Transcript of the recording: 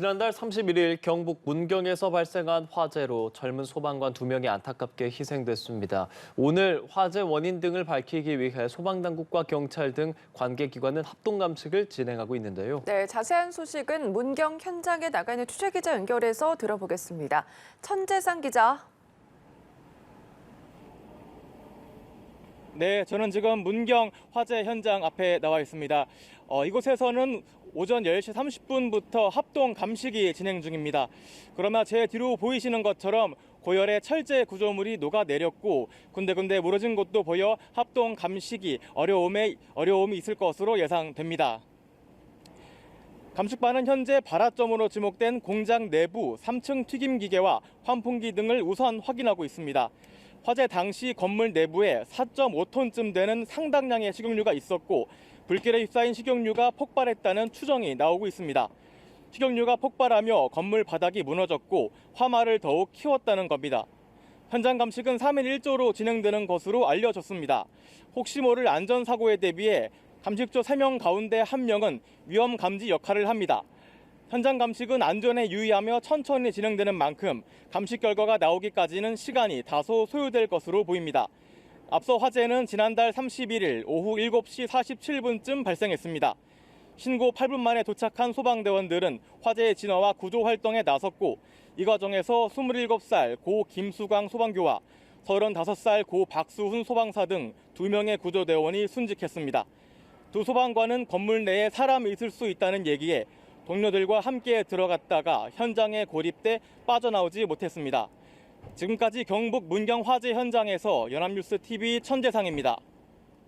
지난달 31일 경북 문경에서 발생한 화재로 젊은 소방관 두명이 안타깝게 희생됐습니다. 오늘 화재 원인 등을 밝히기 위해 소방당국과 경찰 등 관계기관은 합동 감식을 진행하고 있는데요. 네, 자세한 소식은 문경 현장에 나가 있는 취재기자 연결해서 들어보겠습니다. 천재상 기자. 네, 저는 지금 문경 화재 현장 앞에 나와 있습니다. 어, 이곳에서는 오전 10시 30분부터 합동 감식이 진행 중입니다. 그러나 제 뒤로 보이시는 것처럼 고열의 철제 구조물이 녹아내렸고 군데군데 무너진 곳도 보여 합동 감식이 어려움에 어려움이 있을 것으로 예상됩니다. 감식반은 현재 발화점으로 지목된 공장 내부 3층 튀김 기계와 환풍기 등을 우선 확인하고 있습니다. 화재 당시 건물 내부에 4.5톤쯤 되는 상당량의 식용유가 있었고 불길에 휩싸인 식용유가 폭발했다는 추정이 나오고 있습니다. 식용유가 폭발하며 건물 바닥이 무너졌고 화마를 더욱 키웠다는 겁니다. 현장 감식은 3일 1조로 진행되는 것으로 알려졌습니다. 혹시 모를 안전사고에 대비해 감식조 3명 가운데 1명은 위험 감지 역할을 합니다. 현장 감식은 안전에 유의하며 천천히 진행되는 만큼 감식 결과가 나오기까지는 시간이 다소 소요될 것으로 보입니다. 앞서 화재는 지난달 31일 오후 7시 47분쯤 발생했습니다. 신고 8분 만에 도착한 소방대원들은 화재의 진화와 구조 활동에 나섰고 이 과정에서 27살 고 김수광 소방교와 35살 고 박수훈 소방사 등 2명의 구조대원이 순직했습니다. 두 소방관은 건물 내에 사람이 있을 수 있다는 얘기에 동료들과 함께 들어갔다가 현장에 고립돼 빠져나오지 못했습니다. 지금까지 경북 문경 화재 현장에서 연합뉴스 TV 천재상입니다.